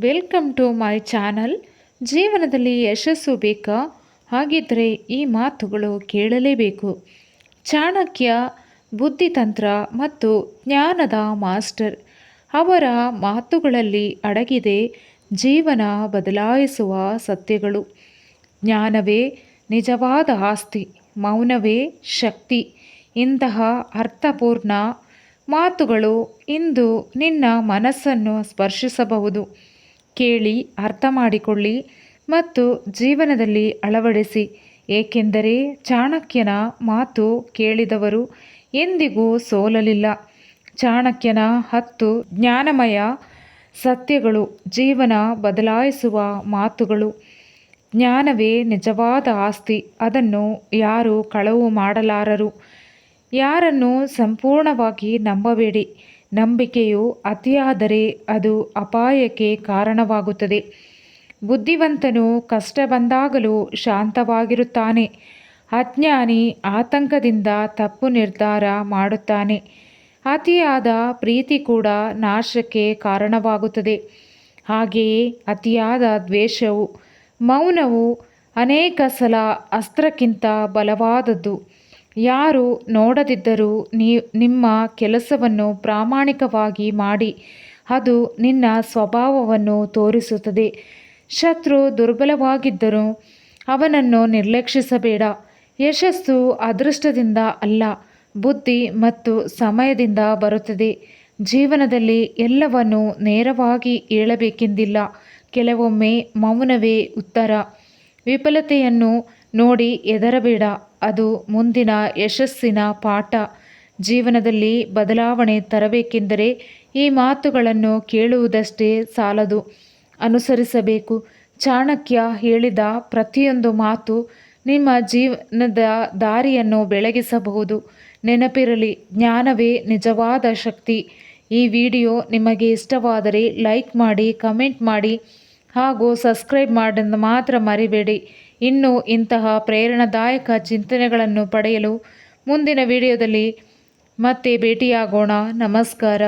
Welcome to my channel. ಜೀವನದಲ್ಲಿ ಯಶಸ್ಸು ಬೇಕಾ? ಹಾಗಿದ್ದರೆ ಈ ಮಾತುಗಳು ಕೇಳಲೇಬೇಕು. ಚಾಣಕ್ಯ, ಬುದ್ಧಿತಂತ್ರ ಮತ್ತು ಜ್ಞಾನದ ಮಾಸ್ಟರ್. ಅವರ ಮಾತುಗಳಲ್ಲಿ ಅಡಗಿದೆ ಜೀವನ ಬದಲಾಯಿಸುವ ಸತ್ಯಗಳು. ಜ್ಞಾನವೇ ನಿಜವಾದ ಆಸ್ತಿ, ಮೌನವೇ ಶಕ್ತಿ. ಇಂತಹ ಅರ್ಥಪೂರ್ಣ ಮಾತುಗಳು ಇಂದು ನಿನ್ನ ಮನಸ್ಸನ್ನು ಸ್ಪರ್ಶಿಸಬಹುದು. ಕೇಳಿ, ಅರ್ಥ ಮಾಡಿಕೊಳ್ಳಿ ಮತ್ತು ಜೀವನದಲ್ಲಿ ಅಳವಡಿಸಿ. ಏಕೆಂದರೆ ಚಾಣಕ್ಯನ ಮಾತು ಕೇಳಿದವರು ಎಂದಿಗೂ ಸೋಲಲಿಲ್ಲ. ಚಾಣಕ್ಯನ ಹತ್ತು ಜ್ಞಾನಮಯ ಸತ್ಯಗಳು, ಜೀವನ ಬದಲಾಯಿಸುವ ಮಾತುಗಳು. ಜ್ಞಾನವೇ ನಿಜವಾದ ಆಸ್ತಿ, ಅದನ್ನು ಯಾರು ಕಳವು ಮಾಡಲಾರರು. ಯಾರನ್ನು ಸಂಪೂರ್ಣವಾಗಿ ನಂಬಬೇಡಿ. ನಂಬಿಕೆಯು ಅತಿಯಾದರೆ ಅದು ಅಪಾಯಕ್ಕೆ ಕಾರಣವಾಗುತ್ತದೆ. ಬುದ್ಧಿವಂತನು ಕಷ್ಟ ಬಂದಾಗಲೂ ಶಾಂತವಾಗಿರುತ್ತಾನೆ. ಅಜ್ಞಾನಿ ಆತಂಕದಿಂದ ತಪ್ಪು ನಿರ್ಧಾರ ಮಾಡುತ್ತಾನೆ. ಅತಿಯಾದ ಪ್ರೀತಿ ಕೂಡ ನಾಶಕ್ಕೆ ಕಾರಣವಾಗುತ್ತದೆ. ಹಾಗೆಯೇ ಅತಿಯಾದ ದ್ವೇಷವು, ಮೌನವು ಅನೇಕ ಸಲ ಅಸ್ತ್ರಕ್ಕಿಂತ ಬಲವಾದದ್ದು. ಯಾರು ನೋಡದಿದ್ದರೂ ನೀ, ನಿಮ್ಮ ಕೆಲಸವನ್ನು ಪ್ರಾಮಾಣಿಕವಾಗಿ ಮಾಡಿ, ಅದು ನಿನ್ನ ಸ್ವಭಾವವನ್ನು ತೋರಿಸುತ್ತದೆ. ಶತ್ರು ದುರ್ಬಲವಾಗಿದ್ದರೂ ಅವನನ್ನು ನಿರ್ಲಕ್ಷಿಸಬೇಡ. ಯಶಸ್ಸು ಅದೃಷ್ಟದಿಂದ ಅಲ್ಲ, ಬುದ್ಧಿ ಮತ್ತು ಸಮಯದಿಂದ ಬರುತ್ತದೆ. ಜೀವನದಲ್ಲಿ ಎಲ್ಲವನ್ನು ನೇರವಾಗಿ ಹೇಳಬೇಕೆಂದಿಲ್ಲ ಕೆಲವೊಮ್ಮೆ ಮೌನವೇ ಉತ್ತರ. ವಿಫಲತೆಯನ್ನು ನೋಡಿ ಹೆದರಬೇಡ. ಅದು ಮುಂದಿನ ಯಶಸ್ಸಿನ ಪಾಠ. ಜೀವನದಲ್ಲಿ ಬದಲಾವಣೆ ತರಬೇಕೆಂದರೆ ಈ ಮಾತುಗಳನ್ನು ಕೇಳುವುದಷ್ಟೇ ಸಾಲದು. ಅನುಸರಿಸಬೇಕು. ಚಾಣಕ್ಯ ಹೇಳಿದ ಪ್ರತಿಯೊಂದು ಮಾತು ನಿಮ್ಮ ಜೀವನದ ದಾರಿಯನ್ನು ಬೆಳಗಿಸಬಹುದು. ನೆನಪಿರಲಿ, ಜ್ಞಾನವೇ ನಿಜವಾದ ಶಕ್ತಿ. ಈ ವಿಡಿಯೋ ನಿಮಗೆ ಇಷ್ಟವಾದರೆ ಲೈಕ್ ಮಾಡಿ, ಕಮೆಂಟ್ ಮಾಡಿ. ಹಾಗೂ ಸಬ್ಸ್ಕ್ರೈಬ್ ಮಾಡೋದು ಮಾತ್ರ ಮರಿಬೇಡಿ. ಇನ್ನು ಇಂತಹ ಪ್ರೇರಣಾದಾಯಕ ಚಿಂತನೆಗಳನ್ನು ಪಡೆಯಲು ಮುಂದಿನ ವಿಡಿಯೋದಲ್ಲಿ ಮತ್ತೆ ಭೇಟಿಯಾಗೋಣ. ನಮಸ್ಕಾರ.